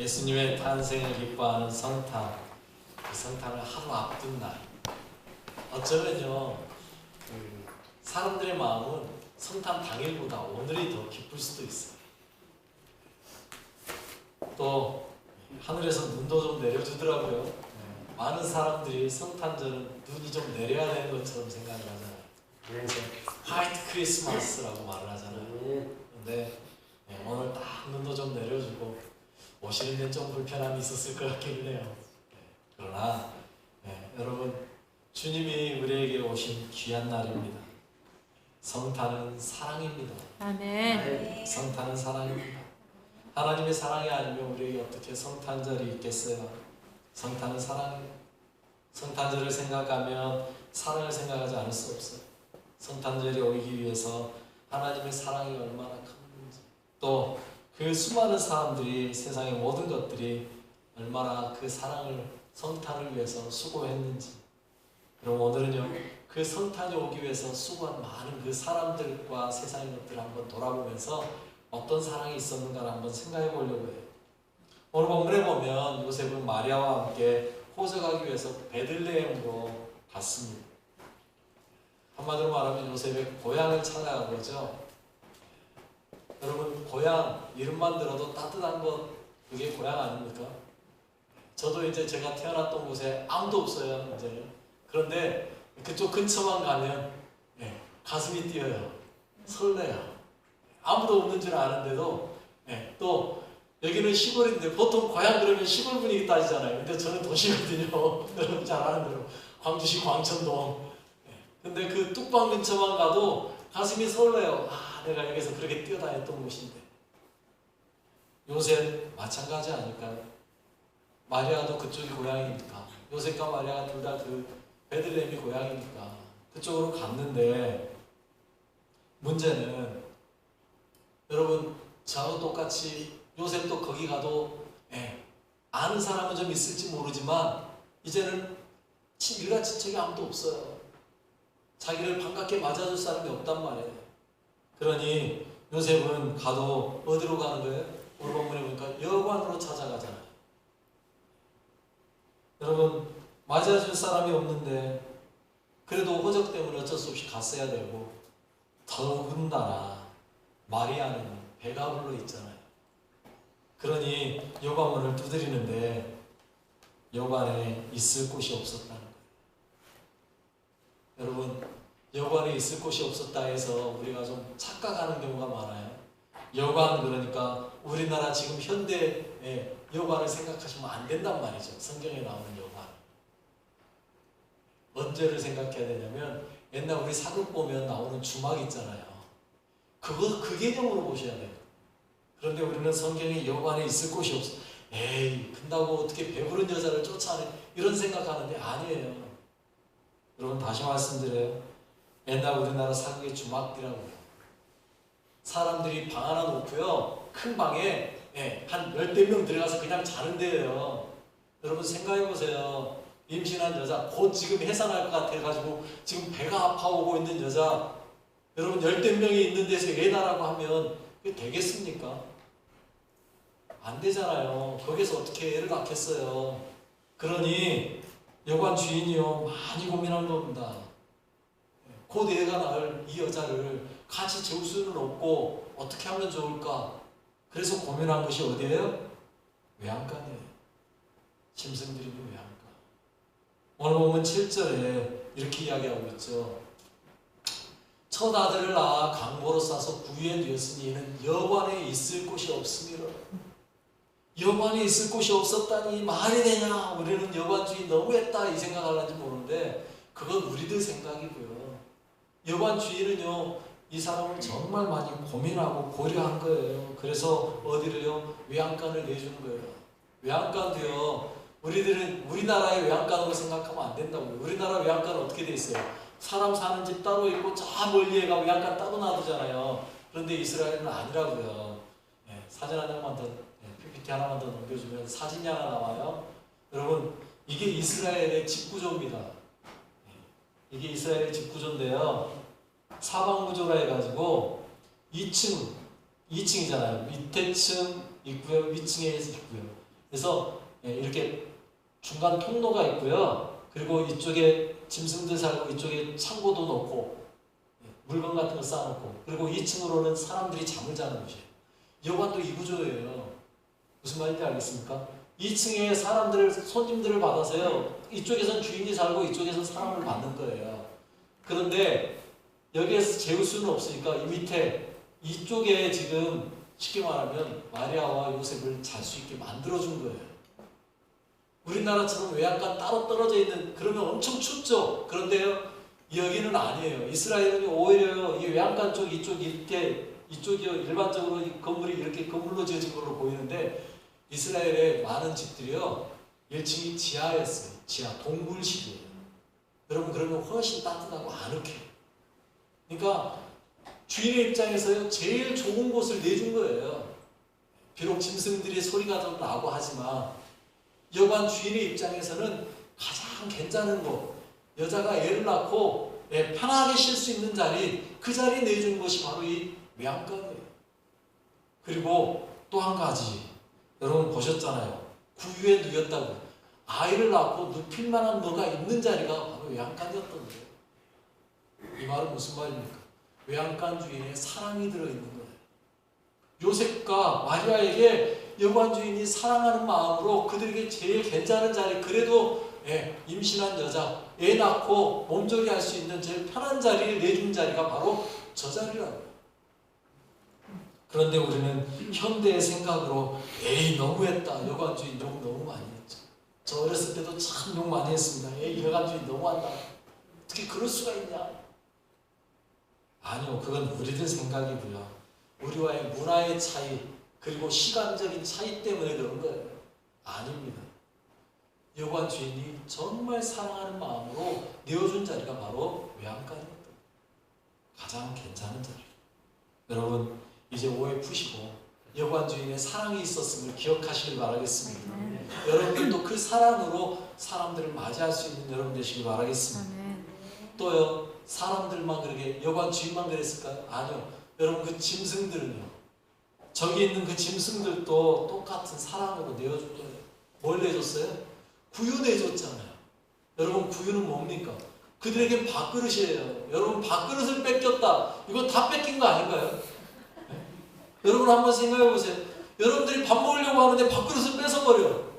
예수님의 탄생을 기뻐하는 성탄, 그 성탄을 하루 앞둔 날. 어쩌면요, 그 사람들의 마음은 성탄 당일보다 오늘이 더 기쁠 수도 있어요. 또 하늘에서 눈도 좀 내려주더라고요. 네, 많은 사람들이 성탄절은 눈이 좀 내려야 되는 것처럼 생각을 하잖아요. 그래서 화이트 크리스마스라고 말을 하잖아요. 근데 네, 오늘 딱 눈도 좀 내려주고 오시는 데는 좀 불편함이 있었을 것 같기는 해요. 네, 그러나 네, 여러분 주님이 우리에게 오신 귀한 날입니다. 성탄은 사랑입니다. 아멘. 성탄은 사랑입니다. 하나님의 사랑이 아니면 우리에게 어떻게 성탄절이 있겠어요? 성탄은 사랑이에요. 성탄절을 생각하면 사랑을 생각하지 않을 수 없어요. 성탄절이 오기 위해서 하나님의 사랑이 얼마나 큰지 또 그 수많은 사람들이 세상의 모든 것들이 얼마나 그 사랑을 성탄을 위해서 수고했는지 그럼 오늘은요 그 성탄이 오기 위해서 수고한 많은 그 사람들과 세상의 것들을 한번 돌아보면서 어떤 사랑이 있었는가를 한번 생각해 보려고 해요. 오늘 본문에 보면 요셉은 마리아와 함께 호적하기 위해서 베들레헴으로 갔습니다. 한마디로 말하면 요셉의 고향을 찾아간 거죠. 여러분 고향 이름만 들어도 따뜻한 것 그게 고향 아닙니까? 저도 이제 제가 태어났던 곳에 아무도 없어요 이제. 그런데 그쪽 근처만 가면 예, 가슴이 뛰어요. 설레요. 아무도 없는 줄 아는데도 예, 또 여기는 시골인데 보통 고향 그러면 시골 분위기 따지잖아요. 근데 저는 도시거든요. 여러분 잘 아는 대로. 광주시 광천동. 예, 근데 그 뚝방 근처만 가도 가슴이 설레요 아 내가 여기서 그렇게 뛰어다녔던 곳인데 요새 마찬가지 아닐까요? 마리아도 그쪽이 고향이니까 요셉과 마리아가 둘 다 그 베들레헴이 고향이니까 그쪽으로 갔는데 문제는 여러분 저하고 똑같이 요셉도 거기 가도 예, 아는 사람은 좀 있을지 모르지만 이제는 친- 일가 친척이 아무도 없어요. 자기를 반갑게 맞아줄 사람이 없단 말이에요. 그러니 요셉은 가도 어디로 가는 거예요? 오늘 본문에 보니까 여관으로 찾아가잖아요. 여러분 맞아줄 사람이 없는데 그래도 호적 때문에 어쩔 수 없이 갔어야 되고 더군다나 마리아는 배가 불러 있잖아요. 그러니 여관문을 두드리는데 여관에 있을 곳이 없었다는 거예요. 여러분 여관에 있을 곳이 없었다 해서 우리가 좀 착각하는 경우가 많아요. 여관 그러니까 우리나라 지금 현대의 여관을 생각하시면 안 된단 말이죠. 성경에 나오는 여관. 언제를 생각해야 되냐면 옛날 우리 사극 보면 나오는 주막 있잖아요. 그거 그 개념으로 보셔야 돼요. 그런데 우리는 성경에 여관에 있을 곳이 없어. 에이, 근다고 어떻게 배부른 여자를 쫓아내? 이런 생각하는데 아니에요. 여러분 다시 말씀드려요. 옛날 우리나라 사극의 주막이라고요. 사람들이 방 하나 놓고요. 큰 방에 예, 한 열댓 명 들어가서 그냥 자는 데예요. 여러분 생각해 보세요. 임신한 여자 곧 지금 해산할 것 같아가지고 지금 배가 아파오고 있는 여자 여러분 열댓 명이 있는 데서 애나라고 하면 그게 되겠습니까? 안 되잖아요. 거기서 어떻게 애를 낳겠어요. 그러니 여관 주인이요 많이 고민한 겁니다. 곧 애가 낳을 이 여자를 같이 재울 수는 없고 어떻게 하면 좋을까? 그래서 고민한 것이 어디예요? 외양간이에요. 짐승들이 그 외양간. 오늘 보면 7절에 이렇게 이야기하고 있죠. 첫 아들을 낳아 강보로 싸서 구유에 되었으니 이는 여관에 있을 곳이 없음이라. 여관에 있을 곳이 없었다니 말이 되냐? 우리는 여관주의 너무했다 이 생각하는지 모르는데 그건 우리들 생각이고요. 여관주의는요 이 사람을 정말 많이 고민하고 고려한 거예요. 그래서 어디를요 외양간을 내주는 거예요. 외양간도요 우리들은 우리나라의 외양간으로 생각하면 안 된다고요. 우리나라 외양간은 어떻게 돼 있어요? 사람 사는 집 따로 있고 저 멀리에 가 외양간 따로 놔두잖아요. 그런데 이스라엘은 아니라고요. 예, 사진 한 장만 더, 예, PPT 하나만 더 넘겨주면 사진이 하나 나와요. 여러분 이게 이스라엘의 집구조입니다. 예, 이게 이스라엘의 집구조인데요. 사방구조라 해가지고 2층, 2층이잖아요. 밑에 층 있고요, 위층에 있고요. 그래서 예, 이렇게 중간 통로가 있고요. 그리고 이쪽에 짐승들 살고 이쪽에 창고도 놓고 예, 물건 같은 거 쌓아놓고 그리고 2층으로는 사람들이 잠을 자는 곳이에요. 여관도 이 구조예요. 무슨 말인지 알겠습니까? 2층에 사람들을 손님들을 받아서요. 이쪽에선 주인이 살고 이쪽에선 사람을 받는 거예요. 그런데 여기에서 재울 수는 없으니까 이 밑에 이쪽에 지금 쉽게 말하면 마리아와 요셉을 잘 수 있게 만들어준 거예요. 우리나라처럼 외양간 따로 떨어져 있는 그러면 엄청 춥죠. 그런데요 여기는 아니에요. 이스라엘은 오히려 이 외양간 쪽 이쪽 이렇게 이쪽이요 일반적으로 이 건물이 이렇게 건물로 지어진 걸로 보이는데 이스라엘의 많은 집들이요 1층이 지하였어요. 지하 동굴식이에요. 여러분 그러면 훨씬 따뜻하고 아늑해요. 그러니까 주인의 입장에서요 제일 좋은 곳을 내준 거예요. 비록 짐승들이 소리가 좀 나고 하지만 여관 주인의 입장에서는 가장 괜찮은 곳 여자가 애를 낳고 예, 편하게 쉴 수 있는 자리 그 자리 내준 것이 바로 이 외양간이에요. 그리고 또 한 가지 여러분 보셨잖아요. 구유에 누였다고 아이를 낳고 눕힐 만한 뭐가 있는 자리가 바로 외양간이었던 거예요. 이 말은 무슨 말입니까? 외양간 주인의 사랑이 들어있는 거예요. 요셉과 마리아에게 여관 주인이 사랑하는 마음으로 그들에게 제일 괜찮은 자리 그래도 예, 임신한 여자 애 낳고 몸조리 할 수 있는 제일 편한 자리를 내준 자리가 바로 저 자리라고요. 그런데 우리는 현대의 생각으로 에이 너무했다 여관 주인 욕 너무 많이 했죠. 저 어렸을 때도 참 욕 많이 했습니다. 에이 여관 주인 너무한다. 어떻게 그럴 수가 있냐? 아니요, 그건 우리들 생각이고요. 우리와의 문화의 차이 그리고 시간적인 차이 때문에 그런 거예요. 아닙니다. 여관 주인이 정말 사랑하는 마음으로 내어준 자리가 바로 외양간이었다. 가장 괜찮은 자리. 여러분 이제 오해 푸시고 여관 주인의 사랑이 있었음을 기억하시길 바라겠습니다. 여러분들도 그 사랑으로 사람들을 맞이할 수 있는 여러분 되시길 바라겠습니다. 또요 사람들만 그러게 여관 주인만 그랬을까요? 아니요. 여러분 그 짐승들은요. 저기 있는 그 짐승들도 똑같은 사랑으로 내어준 거예요. 뭘 내줬어요? 구유 내줬잖아요. 여러분 구유는 뭡니까? 그들에겐 밥그릇이에요. 여러분 밥그릇을 뺏겼다. 이거 다 뺏긴 거 아닌가요? 네? 여러분 한번 생각해 보세요. 여러분들이 밥 먹으려고 하는데 밥그릇을 뺏어버려.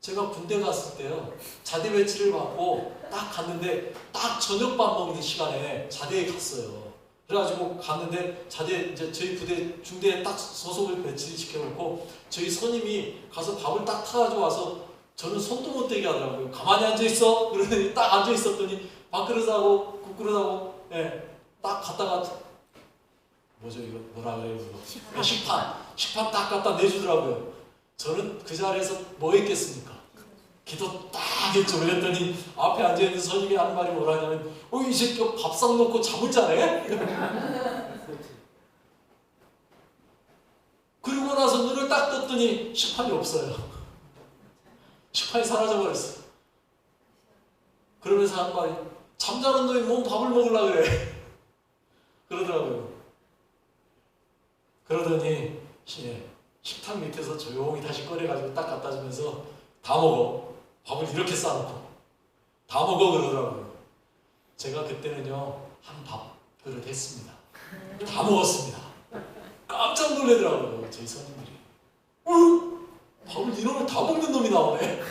제가 군대 갔을 때요. 자대 배치를 받고 딱 갔는데 딱 저녁 밥 먹는 시간에 자대에 갔어요. 그래가지고 갔는데 자대 이제 저희 부대 중대에 딱 소속을 배치를 시켜놓고 저희 선임이 가서 밥을 딱 타가지고 와서 저는 손도 못 대게 하더라고요. 가만히 앉아 있어. 그러더니 딱 앉아 있었더니 밥그릇하고 국그릇하고 예, 딱 갖다가 뭐죠 이거 뭐라 그래요 이거 예, 식판 식판 딱 갖다 내주더라고요. 저는 그 자리에서 뭐 했겠습니까? 기도 딱 했죠. 그랬더니 앞에 앉아있는 선임이 하는 말이 뭐라냐면 어, 이 새끼 밥상 놓고 잠을 자네? 그리고 나서 눈을 딱 떴더니 식판이 없어요. 식판이 사라져버렸어. 그러면서 하는 말이 잠자는 놈이 뭔 밥을 먹으려 그래. 그러더라고요. 그러더니 예, 식탁 밑에서 조용히 다시 꺼내가지고 딱 갖다 주면서 다 먹어. 밥을 이렇게 싸놓고 다 먹어 그러더라고요. 제가 그때는요 한 밥 그릇 했습니다. 다 먹었습니다. 깜짝 놀래더라고요 저희 선임들이. 어? 밥을 이놈을 다 먹는 놈이 나오네.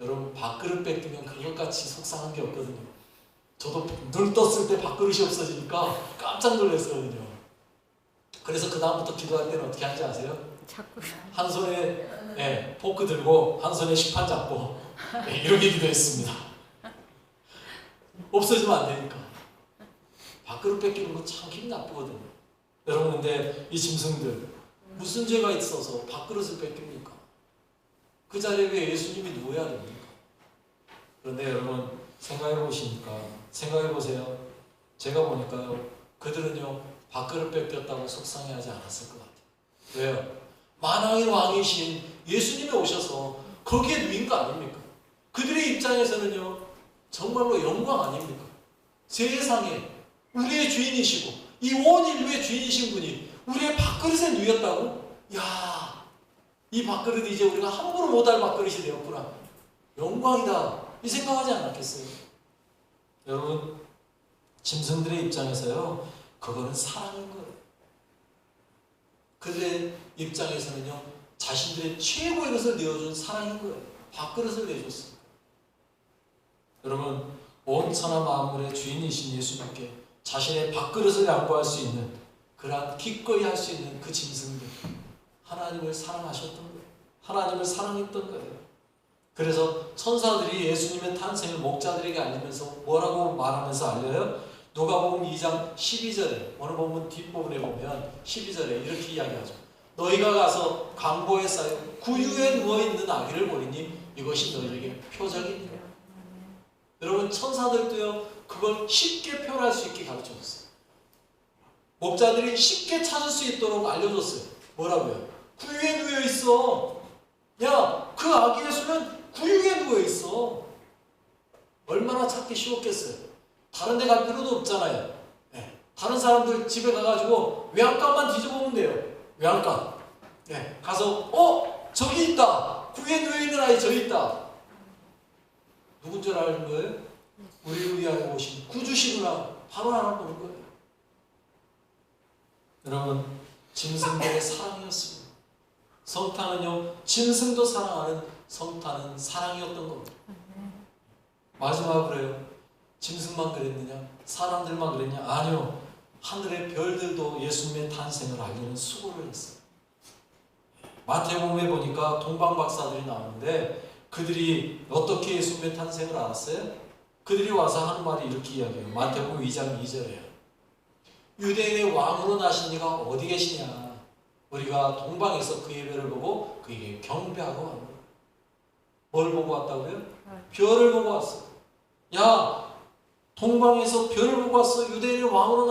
여러분 밥그릇 뺏기면 그것같이 속상한 게 없거든요. 저도 눈 떴을 때 밥그릇이 없어지니까 깜짝 놀랐거든요. 그래서 그 다음부터 기도할 때는 어떻게 하는지 아세요? 자꾸 한 손에 예, 포크 들고 한 손에 식판 잡고 예, 이렇게 기도했습니다. 없어지면 안 되니까. 밥그릇 뺏기는 거 참 기분 나쁘거든요. 여러분 근데 이 짐승들 무슨 죄가 있어서 밥그릇을 뺏깁니까? 그 자리에 왜 예수님이 누워야 됩니까? 그런데 여러분 생각해 보시니까 생각해 보세요. 제가 보니까요 그들은요 밥그릇 뺏겼다고 속상해하지 않았을 것 같아요. 왜요? 만왕의 왕이신 예수님이 오셔서 거기에 누인 거 아닙니까? 그들의 입장에서는요, 정말로 영광 아닙니까? 세상에 우리의 주인이시고 이 온 인류의 주인이신 분이 우리의 밥그릇에 누였다고? 야, 이 밥그릇이 이제 우리가 함부로 못할 밥그릇이 되었구나. 영광이다. 이 생각하지 않았겠어요? 여러분, 짐승들의 입장에서요, 그거는 사랑인 거예요. 그들의 입장에서는요, 자신들의 최고의 것을 내어준 사랑인 거예요. 밥그릇을 내줬어요. 여러분, 온 천하 만물의 주인이신 예수님께 자신의 밥그릇을 양보할 수 있는 그러한 기꺼이 할 수 있는 그 짐승들 하나님을 사랑하셨던 거예요. 하나님을 사랑했던 거예요. 그래서 천사들이 예수님의 탄생을 목자들에게 알리면서 뭐라고 말하면서 알려요? 누가복음 2장 12절에 오늘 본문 뒷부분에 보면 12절에 이렇게 이야기하죠. 너희가 가서 강보에 쌓여 구유에 누워 있는 아기를 보리니 이것이 너희에게 표적이니라. 여러분 천사들도요 그걸 쉽게 표현할 수 있게 가르쳐 줬어요. 목자들이 쉽게 찾을 수 있도록 알려줬어요. 뭐라고요? 구유에 누워 있어. 야, 그 아기 예수는 구유에 누워 있어. 얼마나 찾기 쉬웠겠어요. 다른 데 갈 필요도 없잖아요. 네. 다른 사람들 집에 가가지고 외양간만 뒤져보면 돼요. 외양간. 네. 가서 어 저기 있다. 구유에 누워 있는 아이 저기 있다. 누군 줄 아는 거예요? 우리를 위하여 오신 구주시구나. 바로 알아보는 거예요. 여러분, 짐승들의 사랑이었습니다. 성탄은요, 짐승도 사랑하는 성탄은 사랑이었던 겁니다. 마지막으로요, 짐승만 그랬느냐? 사람들만 그랬냐? 아니요. 하늘의 별들도 예수님의 탄생을 알리는 수고를 했어요. 마태복음에 보니까 동방 박사들이 나오는데 그들이 어떻게 예수님의 탄생을 알았어요? 그들이 와서 하는 말이 이렇게 이야기해요. 마태복음 2장 2절에요. 유대인의 왕으로 나신 이가 어디 계시냐? 우리가 동방에서 그 예배를 보고 그에게 경배하고 왔노라. 뭘 보고 왔다고요? 별을 보고 왔어. 야, 동방에서 별을 보고 왔어. 유대인의 왕으로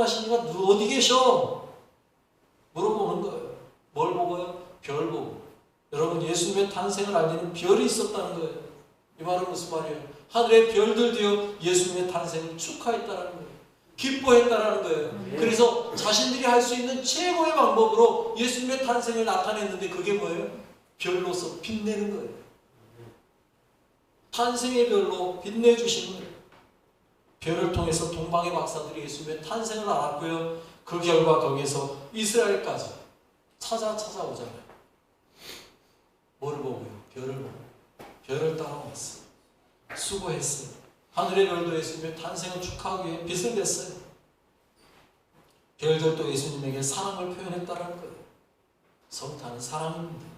누- 어디 계셔? 물어보는 거예요. 뭘 보고요? 별 보고. 여러분 예수님의 탄생을 알리는 별이 있었다는 거예요. 이 말은 무슨 말이에요? 하늘의 별들도요 예수님의 탄생을 축하했다라는 거예요. 기뻐했다라는 거예요. 그래서 자신들이 할 수 있는 최고의 방법으로 예수님의 탄생을 나타냈는데 그게 뭐예요? 별로서 빛내는 거예요. 탄생의 별로 거예요. 별을 통해서 동방의 박사들이 예수님의 탄생을 알았고요. 그 결과 거기에서 이스라엘까지 찾아 찾아오잖아요. 뭘 보고요? 별을 보고. 별을 따라왔어요. 수고했어요. 하늘의 별도 예수님의 탄생을 축하하기 위해 빛을 냈어요. 별들도 예수님에게 사랑을 표현했다는 거예요. 성탄은 사랑입니다.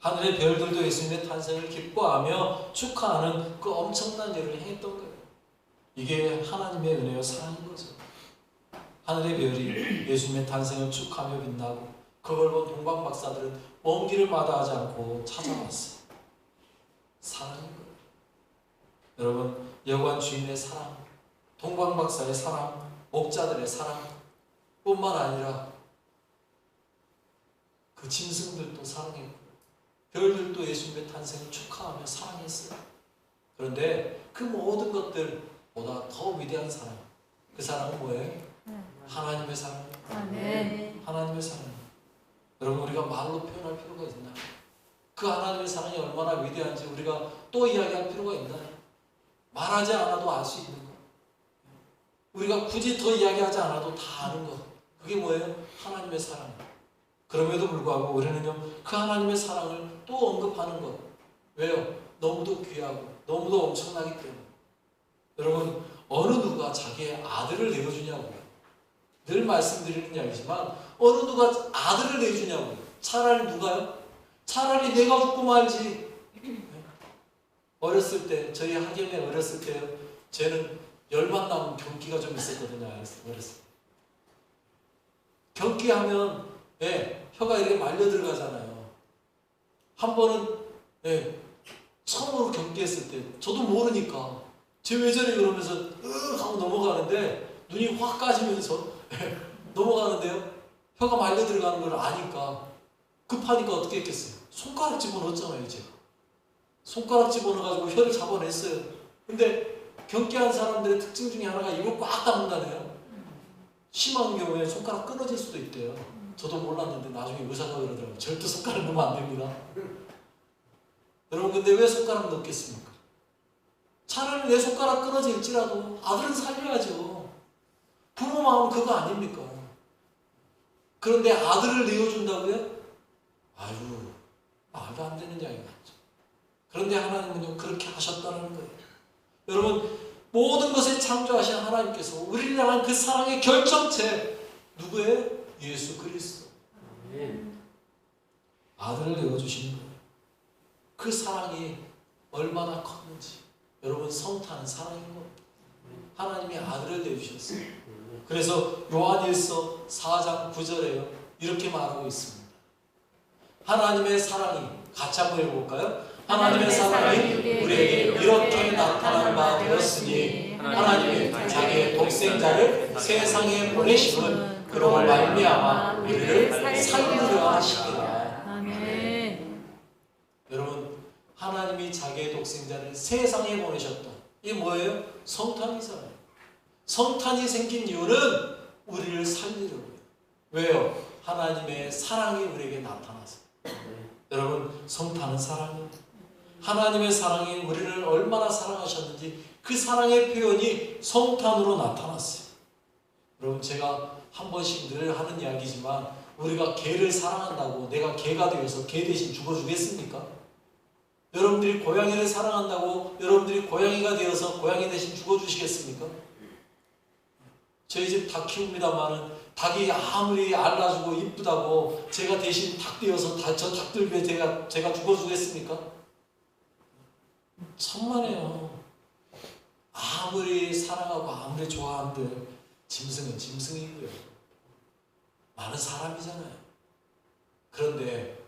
하늘의 별들도 예수님의 탄생을 기뻐하며 축하하는 그 엄청난 일을 행했던 거예요. 이게 하나님의 은혜와 사랑인 거죠. 하늘의 별이 예수님의 탄생을 축하하며 빛나고 그걸 본 동방 박사들은 먼 길을 마다하지 않고 찾아왔어요. 사랑인 거예요. 여러분 여관 주인의 사랑, 동방 박사의 사랑, 목자들의 사랑 뿐만 아니라 그 짐승들도 사랑했고 별들도 예수님의 탄생을 축하하며 사랑했어요. 그런데 그 모든 것들보다 더 위대한 사랑, 그 사랑은 뭐예요? 하나님의 사랑. 아멘. 하나님의 사랑. 여러분 우리가 말로 표현할 필요가 있나요? 그 하나님의 사랑이 얼마나 위대한지 우리가 또 이야기할 필요가 있나요? 말하지 않아도 알 수 있는 것. 우리가 굳이 더 이야기하지 않아도 다 아는 것. 그게 뭐예요? 하나님의 사랑. 그럼에도 불구하고 우리는요, 그 하나님의 사랑을 또 언급하는 것. 왜요? 너무도 귀하고, 너무도 엄청나기 때문에. 여러분, 어느 누가 자기의 아들을 내어주냐고요. 늘 말씀드리는 이야기지만, 어느 누가 아들을 내주냐고요. 차라리 누가요? 차라리 내가 죽고 말지. 어렸을 때 저희 학연에 어렸을 때 쟤는 열만 남은 경기가 좀 있었거든요. 어렸을 때. 경기하면 예, 혀가 이렇게 말려 들어가잖아요. 한 번은 예, 처음으로 경기했을 때 저도 모르니까 쟤왜 저래 그러면서 으 하고 넘어가는데 눈이 확 까지면서 예, 넘어가는데요. 혀가 말려 들어가는 걸 아니까 급하니까 어떻게 했겠어요? 손가락 집어넣었잖아요, 제가. 손가락 집어넣어가지고 혀를 잡아냈어요. 근데 경기한 사람들의 특징 중에 하나가 입을 꽉 다문다네요. 심한 경우에 손가락 끊어질 수도 있대요. 저도 몰랐는데 나중에 의사가 그러더라고요. 절대 손가락 넣으면 안 됩니다. 여러분 근데 왜 손가락 넣겠습니까? 차라리 내 손가락 끊어질지라도 아들은 살려야죠. 부모 마음 그거 아닙니까? 그런데 아들을 내어준다고요? 아유 말도 안 되는 이야기 같죠. 그런데 하나님은요 그렇게 하셨다는 거예요. 여러분 모든 것을 창조하신 하나님께서 우리를 향한 그 사랑의 결정체 누구예요? 예수 그리스도. 아들을 내어주신 거예요. 그 사랑이 얼마나 컸는지 여러분 성탄은 사랑인 겁니다. 하나님이 아들을 내주셨어요. 그래서 요한일서 4장 9절에요. 이렇게 말하고 있습니다. 하나님의 사랑이 같이 한번 읽어볼까요? 하나님의 사랑이 우리에게 이렇게 나타난 바 되었으니 하나님이 자기의 독생자를 세상에 보내심은 그로 말미암아 우리를 살리려 하시니라. 아멘. 여러분 하나님이 자기의 독생자를 세상에 보내셨다. 이게 뭐예요? 성탄이잖아요. 성탄이 생긴 이유는 우리를 살리려고요. 왜요? 하나님의 사랑이 우리에게 나타나서. 여러분 성탄은 사랑입니다. 하나님의 사랑이 우리를 얼마나 사랑하셨는지 그 사랑의 표현이 성탄으로 나타났어요. 여러분 제가 한 번씩 늘 하는 이야기지만 우리가 개를 사랑한다고 내가 개가 되어서 개 대신 죽어주겠습니까? 여러분들이 고양이를 사랑한다고 여러분들이 고양이가 되어서 고양이 대신 죽어주시겠습니까? 저희 집 닭 키웁니다만은 닭이 아무리 알라주고 이쁘다고 제가 대신 닭 되어서 다, 저 닭들 위해 제가, 제가 죽어주겠습니까? 천만에요. 아무리 사랑하고 아무리 좋아한들 짐승은 짐승이고요. 많은 사람이잖아요. 그런데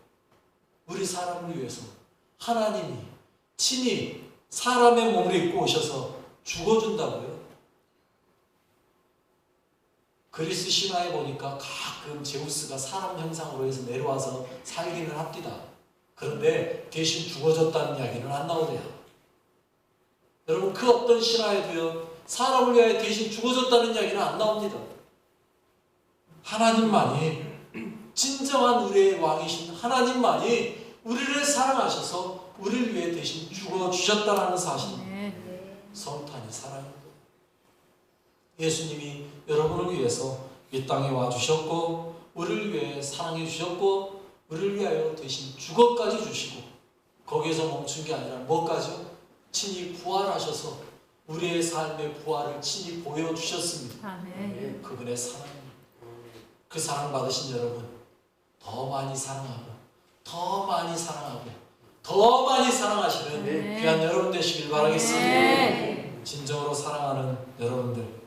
우리 사람을 위해서 하나님이 친히 사람의 몸을 입고 오셔서 죽어준다고요. 그리스 신화에 보니까 가끔 제우스가 사람 형상으로 해서 내려와서 살기는 합디다. 그런데 대신 죽어졌다는 이야기는 안 나오대요. 여러분 그 어떤 신화에도요 사람을 위하여 대신 죽어졌다는 이야기는 안 나옵니다. 하나님만이 진정한 우리의 왕이신 하나님만이 우리를 사랑하셔서 우리를 위해 대신 죽어 주셨다라는 사실. 아멘. 성탄이 사랑입니다. 예수님이 여러분을 위해서 이 땅에 와 주셨고 우리를 위해 사랑해 주셨고 우리를 위하여 대신 죽어까지 주시고 거기에서 멈춘 게 아니라 뭐까지요? 친히 부활하셔서 우리의 삶의 부활을 친히 보여 주셨습니다. 아멘. 그분의 사랑입니다. 그 사랑 받으신 여러분 더 많이 사랑하고 더 많이 사랑하고 더 많이 사랑하시는 네. 귀한 여러분 되시길 바라겠습니다. 네. 진정으로 사랑하는 여러분들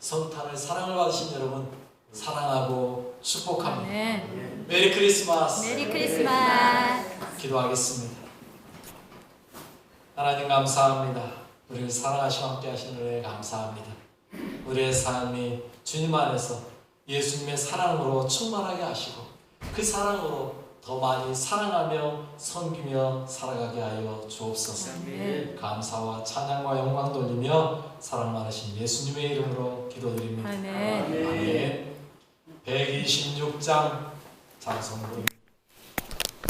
성탄을 사랑을 받으신 여러분 사랑하고 축복합니다. 아멘. 메리 크리스마스 메리 크리스마스. 기도하겠습니다. 하나님 감사합니다. 우리를 사랑하시고 함께 하시는 은혜 감사합니다. 우리의 삶이 주님 안에서 예수님의 사랑으로 충만하게 하시고 그 사랑으로 더 많이 사랑하며 섬기며 살아가게 하여 주옵소서. 아멘. 감사와 찬양과 영광 돌리며 사랑 많으신 예수님의 이름으로 기도드립니다. 아멘. 아멘. 126장 장성부입니다.